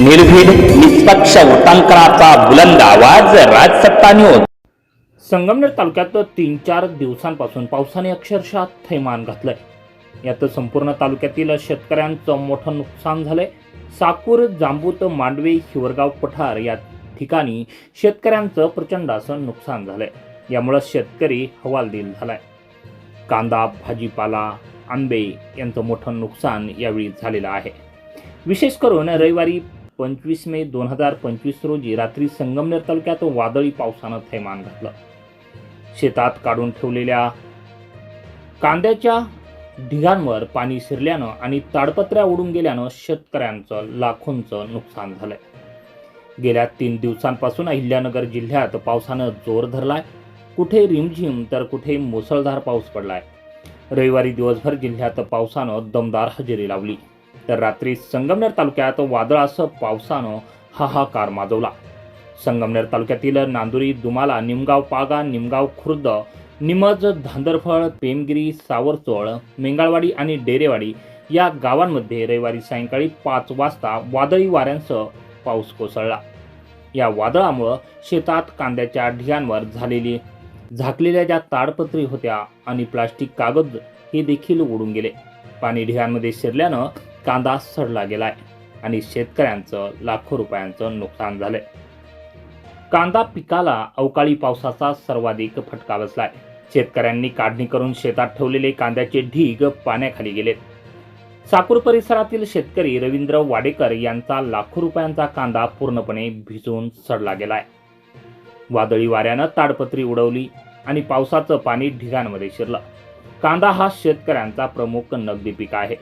निर्भीड निष्पक्ष वृत्तांकनाचा बुलंद आवाज राजसत्ता न्यूज संगमनेर तालुक्यात तीन चार दिवसांपासून पावसाने अक्षरशः थैमान घातलंय. यात संपूर्ण तालुक्यातील शेतकऱ्यांचं मोठं नुकसान झालंय. साकूर जांबूत मांडवे हिवरगाव पठार या ठिकाणी शेतकऱ्यांचं प्रचंड असं नुकसान झालंय. यामुळं शेतकरी हवालदिल झालाय. कांदा भाजीपाला आंबे यांचं मोठं नुकसान यावेळी झालेलं आहे. विशेष करून रविवारी पंचवीस मे दोन हजार पंचवीस रोजी रात्री संगमनेर तालुक्यात वादळी पावसानं थैमान घातलं. शेतात काढून ठेवलेल्या कांद्याच्या ढिगांवर पाणी शिरल्यानं आणि ताडपत्र्या उडून गेल्यानं शेतकऱ्यांचं लाखोंचं नुकसान झालंय. गेल्या तीन दिवसांपासून अहिल्यानगर जिल्ह्यात पावसानं जोर धरलाय. कुठे रिमझिम तर कुठे मुसळधार पाऊस पडलाय. रविवारी दिवसभर जिल्ह्यात पावसानं दमदार हजेरी लावली. तर रात्री संगमनेर तालुक्यात वादळासह पावसानं हाहाकार माजवला. संगमनेर तालुक्यातील नांदुरी दुमाला निमगाव पागा निमगाव खुर्द निमज धांदरफळ पेमगिरी सावरचोळ मेंगाळवाडी आणि डेरेवाडी या गावांमध्ये रविवारी सायंकाळी पाच वाजता वादळी वाऱ्यांसह पाऊस कोसळला. या वादळामुळं शेतात कांद्याच्या ढियांवर झालेली झाकलेल्या ज्या ताडपत्री होत्या आणि प्लास्टिक कागद हे देखील उडून गेले. पाणी ढियांमध्ये शिरल्यानं कांदा सडला गेलाय आणि शेतकऱ्यांचं लाखो रुपयांचं नुकसान झालंय. कांदा पिकाला अवकाळी पावसाचा सर्वाधिक फटका बसलाय. शेतकऱ्यांनी काढणी करून शेतात ठेवलेले कांद्याचे ढीग पाण्याखाली गेलेत. साकूर परिसरातील शेतकरी रवींद्र वाडेकर यांचा लाखो रुपयांचा कांदा पूर्णपणे भिजून सडला गेलाय. वादळी वाऱ्यानं ताडपत्री उडवली आणि पावसाचं पाणी ढिगांमध्ये शिरलं. कांदा हा शेतकऱ्यांचा प्रमुख नगदी पीक आहे.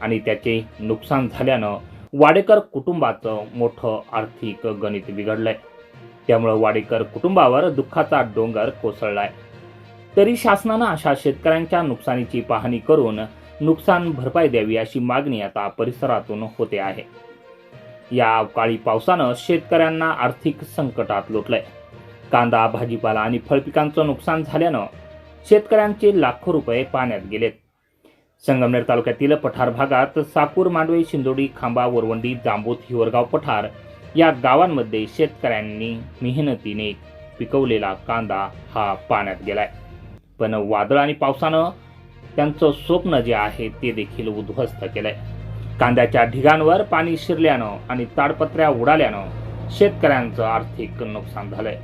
आणि त्याचे नुकसान झाल्यानं वाडेकर कुटुंबाचं मोठं आर्थिक गणित बिघडलंय. त्यामुळं वाडेकर कुटुंबावर दुःखाचा डोंगर कोसळलाय. तरी शासनानं अशा शेतकऱ्यांच्या नुकसानीची पाहणी करून नुकसान भरपाई द्यावी अशी मागणी आता परिसरातून होते आहे. या अवकाळी पावसानं शेतकऱ्यांना आर्थिक संकटात लोटलंय. कांदा भाजीपाला आणि फळपिकांचं नुकसान झाल्यानं शेतकऱ्यांचे लाखो रुपये पाण्यात गेलेत. संगमनेर तालुक्यातील पठार भागात साकूर मांडवे शिंदोडी खांबा वरवंडी जांबूत हिवरगाव पठार या गावांमध्ये शेतकऱ्यांनी मेहनतीने पिकवलेला कांदा हा पाण्यात गेलाय. पण वादळ आणि पावसानं त्यांचं स्वप्न जे आहे ते देखील उद्ध्वस्त केलंय. कांद्याच्या ढिगांवर पाणी शिरल्यानं आणि ताडपत्र्या उडाल्यानं शेतकऱ्यांचं आर्थिक नुकसान झालंय.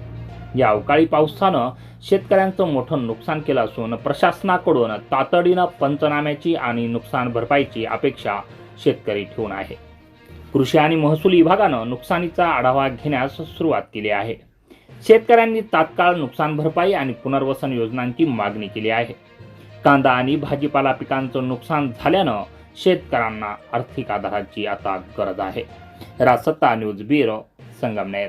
या अवकाळी पावसानं शेतकऱ्यांचं मोठं नुकसान केलं असून प्रशासनाकडून तातडीनं पंचनाम्याची आणि नुकसान भरपाईची अपेक्षा शेतकरी ठेवून आहे. कृषी आणि महसूल विभागानं नुकसानीचा आढावा घेण्यास सुरुवात केली आहे. शेतकऱ्यांनी तात्काळ नुकसान भरपाई आणि पुनर्वसन योजनांची मागणी केली आहे. कांदा आणि भाजीपाला पिकांचं नुकसान झाल्यानं शेतकऱ्यांना आर्थिक आधाराची आता गरज आहे. Rajsatta news bureau Sangamner.